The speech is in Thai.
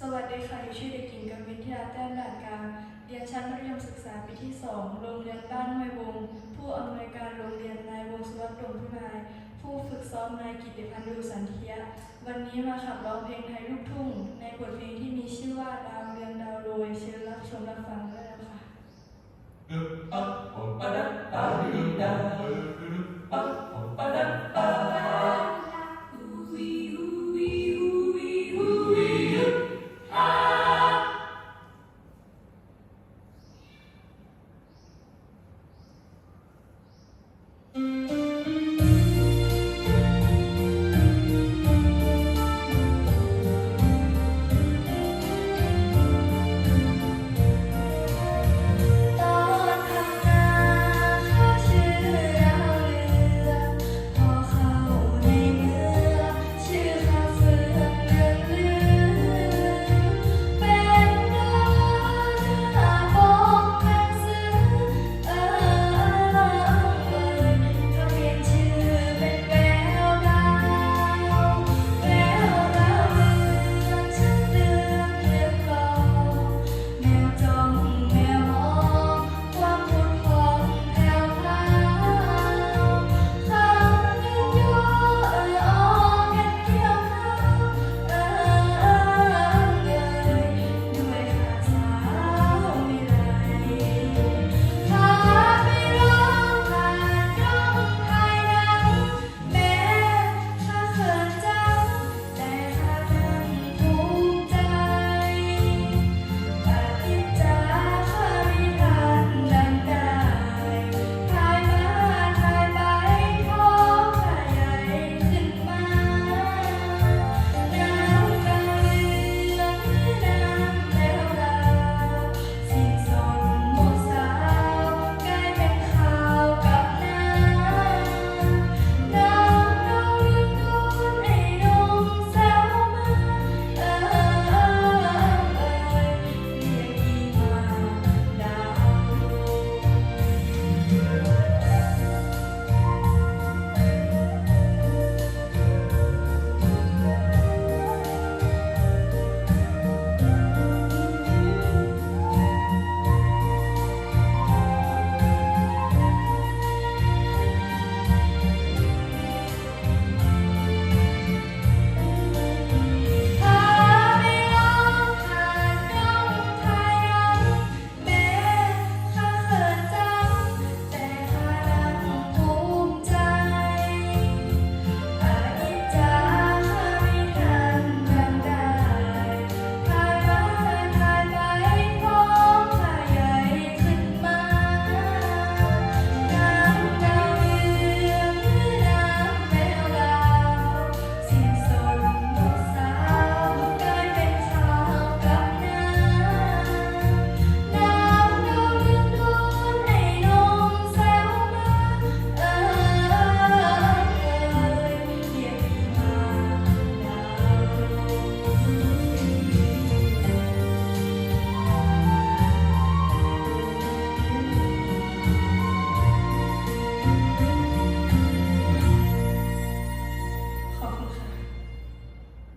สวัสดีค่ะดิชื่อเด็กหญิงกวินทยาแต้มด่านกลางเรียนชั้นมัธยมศึกษาปีที่ 2 โรงเรียนบ้านห้วยวง ผู้อำนวยการโรงเรียน นายวงสุวัสดิ์ดงพิมาย ผู้ฝึกซ้อมนายกิติพันธ์ดูสันเทีย วันนี้มาขับร้องเพลงไทยลูกทุ่ง ในบทเพลงที่มีชื่อว่าดาวเรืองดาวโรยเชิญรับชมรับฟังด้วยนะคะ